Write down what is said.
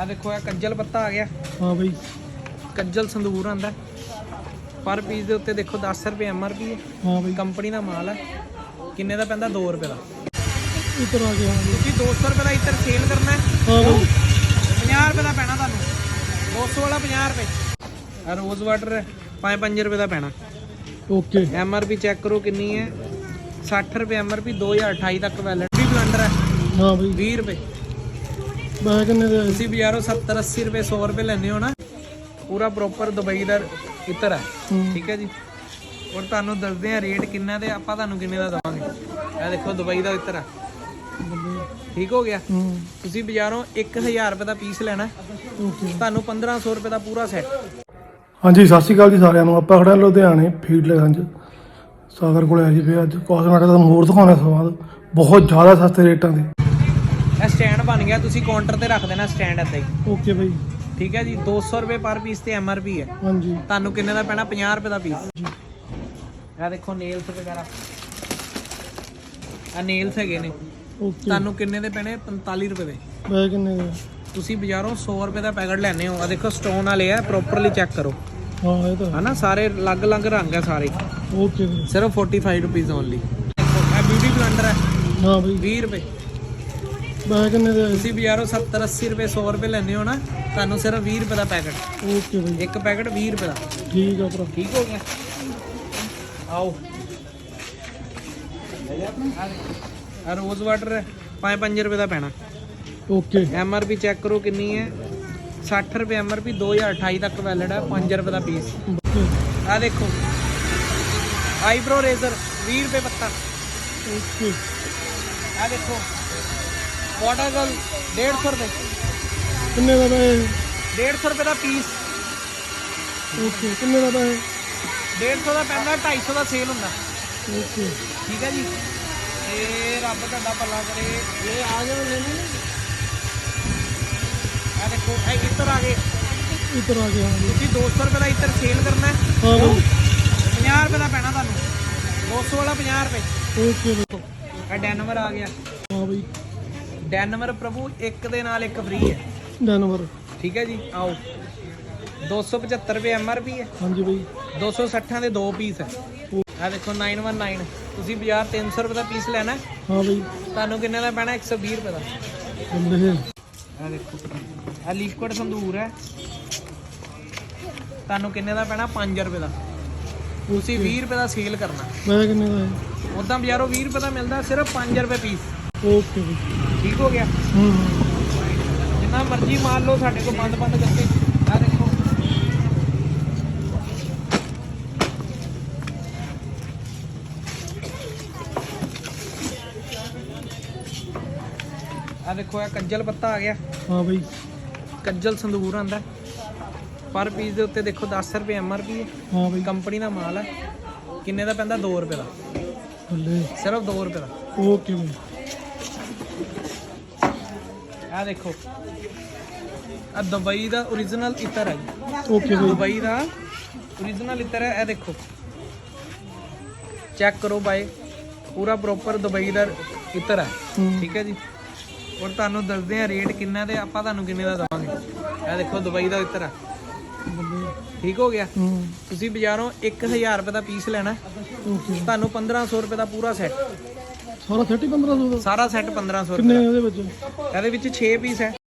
ਆ ਦੇਖੋ ਇਹ ਕੱਜਲ ਪੱਤਾ ਆ ਗਿਆ। ਹਾਂ ਬਈ। ਕੱਜਲ ਸੰਦੂਰ ਆਂਦਾ। ਪਰ ਪੀਸ ਦੇ ਉੱਤੇ ਦੇਖੋ 10 ਰੁਪਏ ਐਮਆਰਪੀ ਹੈ। ਹਾਂ ਬਈ। ਕੰਪਨੀ ਦਾ ਮਾਲ ਹੈ। ਕਿੰਨੇ ਦਾ ਪੈਂਦਾ? 2 ਰੁਪਏ ਦਾ। ਇੱਧਰ ਆ ਗਿਆ ਤੁਸੀਂ 200 ਰੁਪਏ ਦਾ ਇੱਧਰ ਸੇਲ ਕਰਨਾ ਹੈ। ਹਾਂ ਬਈ। 50 ਰੁਪਏ ਦਾ ਪੈਣਾ ਤੁਹਾਨੂੰ। 200 ਵਾਲਾ 50 ਰੁਪਏ। ਆ ਰੋਜ਼ ਵਾਟਰ 5-5 ਰੁਪਏ ਦਾ ਪੈਣਾ। ਓਕੇ। ਐਮਆਰਪੀ ਚੈੱਕ ਕਰੋ ਕਿੰਨੀ ਹੈ। 60 ਰੁਪਏ ਐਮਆਰਪੀ 2028 ਤੱਕ ਵੈਲਿਡ ਵੀ ਬਲੰਡਰ ਹੈ। ਹਾਂ ਬਈ। 20 ਰੁਪਏ। ਮੈਂ ਕਿੰਨੇ ਦੇ ਤੁਸੀਂ ਬਾਜ਼ਾਰੋਂ 70 80 ਰੁਪਏ 100 ਰੁਪਏ ਲੈਂਦੇ ਹੋ ਨਾ। ਪੂਰਾ ਪ੍ਰੋਪਰ ਦੁਬਈ ਦਾ ਇੱਤਰ ਹੈ। ਠੀਕ ਹੈ ਜੀ। ਔਰ ਤੁਹਾਨੂੰ ਦੱਸਦੇ ਆ ਰੇਟ ਕਿੰਨਾ ਤੇ ਆਪਾਂ ਤੁਹਾਨੂੰ ਕਿੰਨੇ ਦਾ ਦਵਾਂਗੇ। ਇਹ ਦੇਖੋ ਦੁਬਈ ਦਾ ਇੱਤਰ ਹੈ ਠੀਕ ਹੋ ਗਿਆ। ਤੁਸੀਂ ਬਾਜ਼ਾਰੋਂ 1000 ਰੁਪਏ ਦਾ ਪੀਸ ਲੈਣਾ। ਤੁਹਾਨੂੰ 1500 ਰੁਪਏ ਦਾ ਪੂਰਾ ਸੈੱਟ ਹਾਂਜੀ ਸਤਿ ਸ਼੍ਰੀ ਅਕਾਲ ਜੀ ਸਾਰਿਆਂ ਨੂੰ। ਆਪਾਂ ਖੜਾ ਲੁਧਿਆਣੇ ਫੀਡ ਲਗੰਜ ਸਾਗਰ ਕੋਲੇ ਆਏ ਜੀ ਫਿਰ ਅੱਜ। ਕਾਸਮੈਟਿਕ ਦਾ ਹੋਰ ਦਿਖਾਉਣਾ ਸਵਾਦ। ਬਹੁਤ ਜ਼ਿਆਦਾ ਸਸਤੇ ਰੇਟਾਂ ਦੇ। ਇਹ ਸਟੈਂਡ ਬਣ ਗਿਆ ਤੁਸੀਂ ਕਾਊਂਟਰ ਤੇ ਰੱਖ ਦੇਣਾ ਸਟੈਂਡ ਏਦਾਂ ਹੀ ਓਕੇ ਬਈ। ਠੀਕ ਹੈ ਜੀ 200 ਰੁਪਏ ਪਰ ਪੀਸ ਤੇ ਐਮਆਰਪੀ ਹੈ। ਹਾਂਜੀ। ਤੁਹਾਨੂੰ ਕਿੰਨੇ ਦਾ ਪੈਣਾ? 50 ਰੁਪਏ ਦਾ ਪੀਸ ਇਹ ਦੇਖੋ ਨੇਲਸ ਵਗੈਰਾ। ਆ ਨੇਲਸ ਹੈਗੇ ਨੇ। ਓਕੇ ਤੁਹਾਨੂੰ ਕਿੰਨੇ ਦੇ ਪੈਣੇ? 45 ਰੁਪਏ ਦੇ। ਮੈਂ ਕਿੰਨੇ ਦੇ? ਤੁਸੀਂ ਬਾਜ਼ਾਰੋਂ 100 ਰੁਪਏ ਦਾ ਪੈਕਟ ਲੈਣੇ ਹੋ। ਆ ਦੇਖੋ ਸਟੋਨ ਵਾਲੇ ਆ ਪ੍ਰੋਪਰਲੀ ਚੈੱਕ ਕਰੋ। ਹਾਂ ਇਹ ਤਾਂ। ਹਨਾ ਸਾਰੇ ਅਲੱਗ-ਅਲੱਗ ਰੰਗ ਆ ਸਾਰੇ। ਓਕੇ ਬਈ। ਸਿਰਫ 45 ਰੁਪਏ ਓਨਲੀ ਇਹ ਬਿਊਟੀ ਬਲੰਡਰ ਹੈ। ਹਾਂ ਬਈ। 20 ਰੁਪਏ। ਮੈਂ ਕਿੰਨੇ ਦੇ ਤੁਸੀਂ ਬਾਜ਼ਾਰੋਂ 70 80 ਰੁਪਏ 100 ਰੁਪਏ ਲੈਣੇ ਹੋ ਨਾ ਤੁਹਾਨੂੰ ਸਿਰਫ 20 ਰੁਪਏ ਦਾ ਪੈਕਟ। ਓਕੇ ਬਈ। ਇੱਕ ਪੈਕਟ 20 ਰੁਪਏ ਦਾ। ਠੀਕ ਆ ਭਰਾ। ਠੀਕ ਹੋ ਗਿਆ? ਆਓ। ਆ ਰੋਜ਼ ਵਾਟਰ 5-5 ਰੁਪਏ ਦਾ ਪੈਣਾ। ਓਕੇ। ਐਮਆਰਪੀ ਚੈੱਕ ਕਰੋ ਕਿੰਨੀ ਹੈ। 60 ਰੁਪਏ ਐਮਆਰਪੀ 2028 ਤੱਕ ਵੈਲਿਡ ਹੈ 5 ਰੁਪਏ ਦਾ ਪੀਸ। ਓਕੇ ਆ ਦੇਖੋ। ਆਈਬ੍ਰੋ ਰੇਜ਼ਰ 20 ਰੁਪਏ ਪੱਤਾ। ਓਕੇ। ਆ ਦੇਖੋ। ਵਾਟਰ ਗਲ 150 ਰੁਪਏ। ਕਿੰਨੇ ਦਾ ਪਏ 150 ਰੁਪਏ ਦਾ ਪੀਸ ਓਕੇ ਕਿੰਨੇ ਦਾ ਪਏ 150 ਦਾ ਪੈਂਦਾ 250 ਦਾ ਸੇਲ ਹੁੰਦਾ। ਓਕੇ। ਠੀਕ ਹੈ ਜੀ। ਤੇ ਰੱਬ ਤੁਹਾਡਾ ਭਲਾ ਕਰੇ। ਇਹ ਆ ਜਾਓ ਲੈਣੇ ਨੇ। ਆ ਦੇਖੋ ਇਹ ਇੱਧਰ ਆ ਗਏ। ਇੱਧਰ ਆ ਹਾਂ ਬਈ ਤੁਸੀਂ 200 ਰੁਪਏ ਦਾ ਇੱਧਰ ਸੇਲ ਕਰਨਾ ਹੈ। ਹਾਂ ਬਈ 50 ਰੁਪਏ ਦਾ ਪੈਣਾ ਤੁਹਾਨੂੰ। 200 ਵਾਲਾ 50 ਰੁਪਏ। ਓਕੇ ਬਈ ਇਹ ਡੈਨਵਰ ਆ ਗਿਆ। ਹਾਂ ਬਈ। ਡੈਨਵਰ ਪ੍ਰਭੂ ਇੱਕ ਦੇ ਨਾਲ ਇੱਕ ਫ੍ਰੀ ਹੈ। ਡੈਨਵਰ ਠੀਕ ਹੈ ਜੀ ਆਓ। 275 ਰੁਪਏ ਐਮਆਰਪੀ ਹੈ। ਹਾਂਜੀ ਬਈ। 260 ਦੇ ਦੋ ਪੀਸ ਹੈ। ਆ ਦੇਖੋ 919 ਤੁਸੀਂ ਬਾਜ਼ਾਰ 300 ਰੁਪਏ ਦਾ ਪੀਸ ਲੈਣਾ ਹੈ, ਬਈ। ਤੁਹਾਨੂੰ ਕਿੰਨੇ ਦਾ ਪੈਣਾ? 120 ਰੁਪਏ ਦਾ। ਆ ਦੇਖੋ ਆ ਲਿਕੁਇਡ ਸੰਦੂਰ ਹੈ। ਤੁਹਾਨੂੰ ਕਿੰਨੇ ਦਾ ਪੈਣਾ? 5 ਰੁਪਏ ਦਾ। ਤੁਸੀਂ 20 ਰੁਪਏ ਦਾ ਸੇਲ ਕਰਨਾ। ਮੈਂ ਕਿੰਨੇ ਦਾ ਹੈ? ਉਦਾਂ ਬਾਜ਼ਾਰੋਂ 20 ਰੁਪਏ ਦਾ ਮਿਲਦਾ ਸਿਰਫ 5 ਰੁਪਏ ਪੀਸ ਓਕੇ ਠੀਕ ਹੋ ਗਿਆ? ਹੂੰ। ਜਿੰਨਾ ਮਰਜ਼ੀ ਮਾਲ ਲਓ ਸਾਡੇ ਕੋਲ ਬੰਦ ਬੰਦ ਕਰਕੇ। ਆ ਦੇਖੋ। ਆ ਦੇਖੋ ਇਹ ਕੱਜਲ ਪੱਤਾ ਆ ਗਿਆ। ਹਾਂ ਬਈ। ਕੱਜਲ ਸੰਦੂਰ ਆਂਦਾ। ਪਰ ਪੀਸ ਦੇ ਉੱਤੇ ਦੇਖੋ 10 ਰੁਪਏ ਐਮਆਰਪੀ ਹੈ। ਹਾਂ ਬਈ। ਕੰਪਨੀ ਦਾ ਮਾਲ ਹੈ। ਕਿੰਨੇ ਦਾ ਪੈਂਦਾ? 2 ਰੁਪਏ ਦਾ। ਬੱਲੇ। ਸਿਰਫ 2 ਰੁਪਏ ਦਾ। ਓਕੇ ਬਈ। ਆ ਦੇਖੋ। ਆ ਦੁਬਈ ਦਾ origignal ਇਤਰ ਹੈ ਓਕੇ ਬਈ ਦੁਬਈ ਦਾ origignal ਇਤਰ ਹੈ ਇਹ ਦੇਖੋ। ਚੈੱਕ ਕਰੋ ਬਾਈ। ਪੂਰਾ ਪ੍ਰੋਪਰ ਦੁਬਈ ਦਾ ਇਤਰ ਹੈ। ਠੀਕ ਹੈ ਜੀ। ਔਰ ਤੁਹਾਨੂੰ ਦੱਸਦੇ ਆ ਰੇਟ ਕਿੰਨਾ ਤੇ ਆਪਾਂ ਤੁਹਾਨੂੰ ਕਿੰਨੇ ਦਾ ਦਵਾਂਗੇ। ਇਹ ਦੇਖੋ ਦੁਬਈ ਦਾ ਇਤਰ ਹੈ। ਠੀਕ ਹੋ ਗਿਆ। ਤੁਸੀਂ ਬਾਜ਼ਾਰੋਂ 1000 ਰੁਪਏ ਦਾ ਪੀਸ ਲੈਣਾ ਤੁਹਾਨੂੰ 1500 ਰੁਪਏ ਦਾ ਪੂਰਾ ਸੈੱਟ ਸਾਰਾ 30 1500 ਦਾ? ਸਾਰਾ ਸੈੱਟ 1500 ਕਿੰਨੇ ਰੁਪਏ ਇਹਦੇ ਵਿੱਚ? ਇਹਦੇ ਵਿੱਚ 6 ਪੀਸ ਹੈ।